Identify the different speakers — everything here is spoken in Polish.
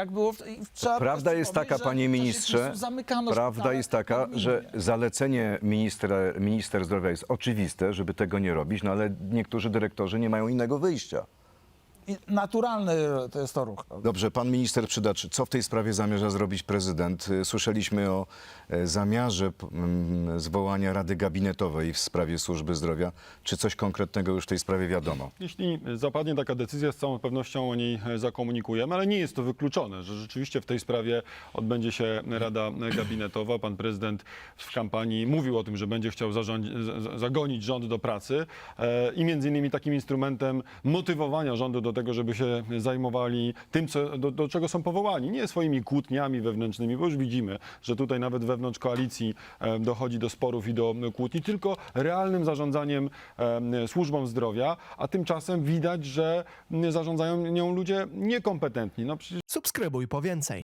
Speaker 1: Jak było w, i trzeba
Speaker 2: Prawda jest taka,
Speaker 1: że
Speaker 2: panie ministrze,
Speaker 1: zamykano
Speaker 2: prawda
Speaker 1: szpitale
Speaker 2: jest taka, że zalecenie ministra, minister zdrowia jest oczywiste, żeby tego nie robić, no ale niektórzy dyrektorzy nie mają innego wyjścia.
Speaker 1: I naturalny to jest to ruch.
Speaker 2: Dobrze, pan minister przydaczy, co w tej sprawie zamierza zrobić prezydent? Y, Słyszeliśmy o e, zamiarze zwołania Rady Gabinetowej w sprawie służby zdrowia. Czy coś konkretnego już w tej sprawie wiadomo?
Speaker 3: Jeśli zapadnie taka decyzja, z całą pewnością o niej e, zakomunikujemy, ale nie jest to wykluczone, że rzeczywiście w tej sprawie odbędzie się Rada Gabinetowa. Pan prezydent w kampanii mówił o tym, że będzie chciał zagonić rząd do pracy e, i między innymi takim instrumentem motywowania rządu do tego, żeby się zajmowali tym, co, do, do czego są powołani. Nie swoimi kłótniami wewnętrznymi, bo już widzimy, że tutaj nawet wewnątrz koalicji dochodzi do sporów i do kłótni, tylko realnym zarządzaniem służbą zdrowia, a tymczasem widać, że zarządzają nią ludzie niekompetentni. No przecież
Speaker 4: Subskrybuj po więcej.